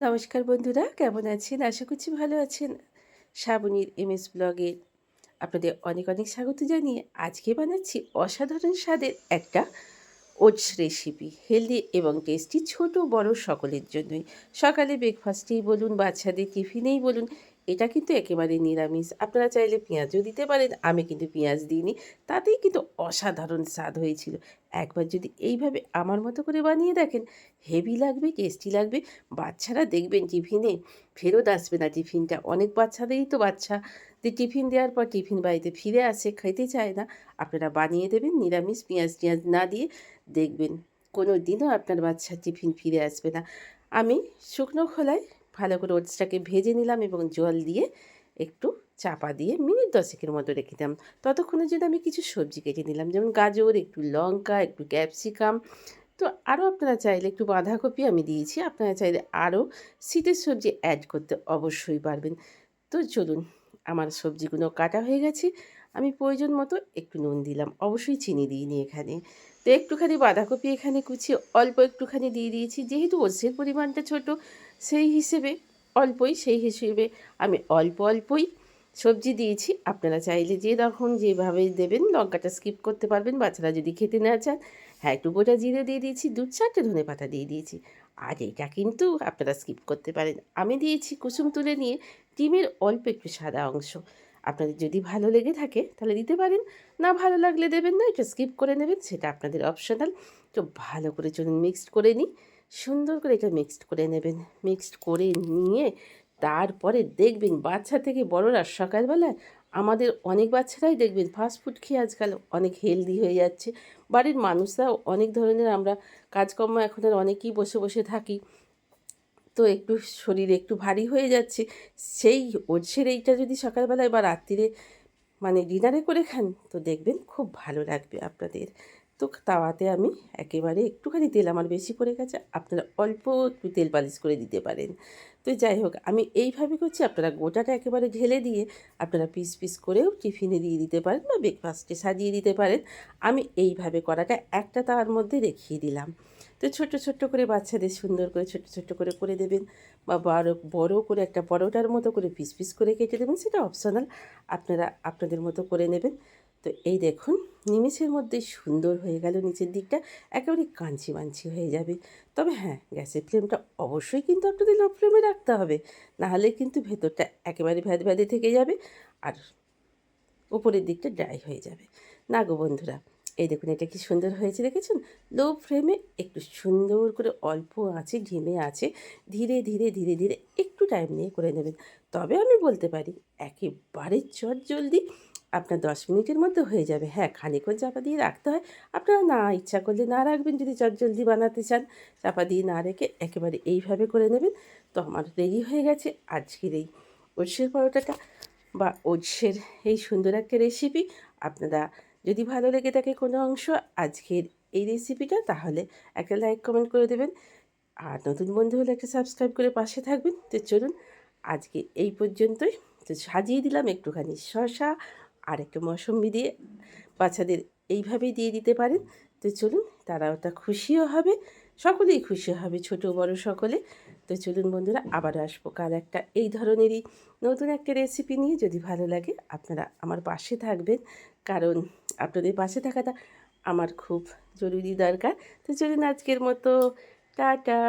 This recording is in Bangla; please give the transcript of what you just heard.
নমস্কার বন্ধুরা, কেমন আছেন? আশা করছি ভালো আছেন। শ্রাবণীর এম এস ব্লগে আপনাদের অনেক অনেক স্বাগত জানিয়ে আজকে বানাচ্ছি অসাধারণ স্বাদের একটা ওটস রেসিপি হেলদি এবং টেস্টি ছোট বড় সকলের জন্যই। সকালে ব্রেকফাস্টেই বলুন, বাচ্চাদের টিফিনেই বলুন এটা কিন্তু একেবারে নিরামিষ। আপনারা চাইলে পেঁয়াজও দিতে পারেন, আমি কিন্তু পেঁয়াজ দিইনি। তাতেই কিন্তু অসাধারণ স্বাদ হয়েছিল। একবার যদি এইভাবে আমার মতো করে বানিয়ে দেখেন, হেভি লাগবে, টেস্টি লাগবে। বাচ্চারা দেখবেন টিফিনে ফেরত আসবে না টিফিনটা। অনেক বাচ্চাদেরই তো বাচ্চাদের টিফিন দেওয়ার পর টিফিন বাড়িতে ফিরে আসে, খেতে চায় না, আপনারা বানিয়ে দেবেন নিরামিষ পেঁয়াজ টিয়াজ না দিয়ে দেখবেন। কোনো দিনও আপনার বাচ্চা টিফিন ফিরে আসবে না। আমি শুকনো খোলায় ভালো করে ওটসটাকে ভেজে নিলাম এবং জল দিয়ে একটু চাপা দিয়ে মিনিট দশেকের মতো রেখে দিলাম। ততক্ষণের জন্য আমি কিছু সবজি কেটে নিলাম, যেমন গাজর, একটু লঙ্কা, একটু ক্যাপসিকাম। তো আরও আপনারা চাইলে একটু বাঁধাকপি আমি দিয়েছি, আপনারা চাইলে আরও শীতের সবজি অ্যাড করতে অবশ্যই পারবেন। তো চলুন, আমার সবজিগুলো কাটা হয়ে গেছে। আমি প্রয়োজন মতো একটু নুন দিলাম, অবশ্যই চিনি দিইনি এখানে। তো একটুখানি বাঁধাকপি এখানে কুচিয়ে অল্প একটুখানি দিয়ে দিয়েছি, যেহেতু ওষের পরিমাণটা ছোট সেই হিসেবে অল্পই, সেই হিসেবে আমি অল্প অল্পই সবজি দিয়েছি। আপনারা চাইলে যে রকম যেভাবে দেবেন, লঙ্কাটা স্কিপ করতে পারবেন। বাচ্চারা যদি খেতে না চান হ্যাঁ একটু গোটা জিরে দিয়ে দিয়েছি, দু চারটে ধনে পাতা দিয়ে দিয়েছি। আর এটা কিন্তু আপনারা স্কিপ করতে পারেন। আমি দিয়েছি কুসুম তুলে নিয়ে ডিমের অল্প একটু সাদা অংশ। আপনাদের যদি ভালো লেগে থাকে, তাহলে দিতে পারেন। না ভালো লাগলে দেবেন না এটা স্কিপ করে নেবেন, সেটা আপনাদের অপশনাল তো ভালো করে চলুন মিক্সড করে নিই। সুন্দর করে এটা মিক্সড করে নেবেন। মিক্সড করে নিয়ে তারপরে দেখবেন বাচ্চা থেকে বড়রা সকালবেলায় আমাদের অনেক বাচ্চারাই দেখবেন ফাস্টফুড খেয়ে আজকাল অনেক হেলদি হয়ে যাচ্ছে। বাড়ির মানুষরাও অনেক ধরনের আমরা কাজকর্ম এখন আর অনেকেই বসে বসে থাকি। তো একটু শরীর একটু ভারী হয়ে যাচ্ছে। সেই ওটসের এইটা যদি সকালবেলায় বা রাত্রিরে মানে ডিনারে করে খান, তো দেখবেন খুব ভালো লাগবে আপনাদের। তো তাওয়াতে আমি একেবারে একটুখানি তেল আমার বেশি পড়ে গেছে, আপনারা অল্প একটু তেল পালিশ করে দিতে পারেন। তো যাই হোক, আমি এইভাবে করছি, আপনারা গোটাটা একেবারে ঢেলে দিয়ে আপনারা পিস পিস করেও টিফিনে দিয়ে দিতে পারেন বা ব্রেকফাস্টে সাজিয়ে দিতে পারেন। আমি এইভাবে করাটা একটা তাওয়ার মধ্যে রেখিয়ে দিলাম। তো ছোট্ট ছোট্ট করে বাচ্চাদের সুন্দর করে ছোট্ট ছোট্ট করে করে দেবেন বা বড় বড় করে একটা পরোটার মতো করে পিস পিস করে কেটে দেবেন, সেটা অপশনাল আপনারা আপনাদের মতো করে নেবেন। তো এই দেখুন, নিমেষের মধ্যে সুন্দর হয়ে গেল নিচের দিকটা, একেবারে কাঞ্চি মাঞ্চি হয়ে যাবে। তবে হ্যাঁ গ্যাসের ফ্লেমটা অবশ্যই কিন্তু আপনাদের লো ফ্লেমে রাখতে হবে, নাহলে কিন্তু ভেতরটা একেবারে ভ্যাদ ভ্যাদে থেকে যাবে আর উপরের দিকটা ড্রাই হয়ে যাবে। না গো বন্ধুরা, এই দেখুন এটা কি সুন্দর হয়েছে, দেখেছেন? লো ফ্লেমে একটু সুন্দর করে অল্প আছে ঢিমে আছে, ধীরে ধীরে ধীরে ধীরে একটু টাইম নিয়ে করে নেবেন। তবে আমি বলতে পারি, একেবারে চট জলদি আপনার দশ মিনিটের মধ্যে হয়ে যাবে। হ্যাঁ খানিকক্ষণ চাপা দিয়ে রাখতে হয়। আপনারা না ইচ্ছা করলে না রাখবেন, যদি চটজলদি বানাতে চান, চাপা দিয়ে না রেখে একেবারে এইভাবে করে নেবেন। তো আমার রেডি হয়ে গেছে আজকের এই ওটসের পরোটাটা বা ওটসের এই সুন্দর একটা রেসিপি আপনারা যদি ভালো লেগে থাকে কোনো অংশ আজকের এই রেসিপিটা তাহলে একটা লাইক কমেন্ট করে দেবেন। আর নতুন বন্ধু হলে একটা সাবস্ক্রাইব করে পাশে থাকবেন। তো চলুন আজকে এই পর্যন্তই। তো সাজিয়ে দিলাম একটুখানি শশা আর একটু মৌসম্বি দিয়ে বাচ্চাদের এইভাবেই দিয়ে দিতে পারেন। তো চলুন তারা ওটা খুশিও হবে, সকলেই খুশি হবে, ছোট বড় সকলে। তো চলুন বন্ধুরা, আবারও আসব কাল একটা এই ধরনেরই নতুন একটা রেসিপি নিয়ে। যদি ভালো লাগে আপনারা আমার পাশে থাকবেন, কারণ আপনাদের পাশে থাকাটা আমার খুব জরুরি দরকার। তো চলুন আজকের মতো, টাটা।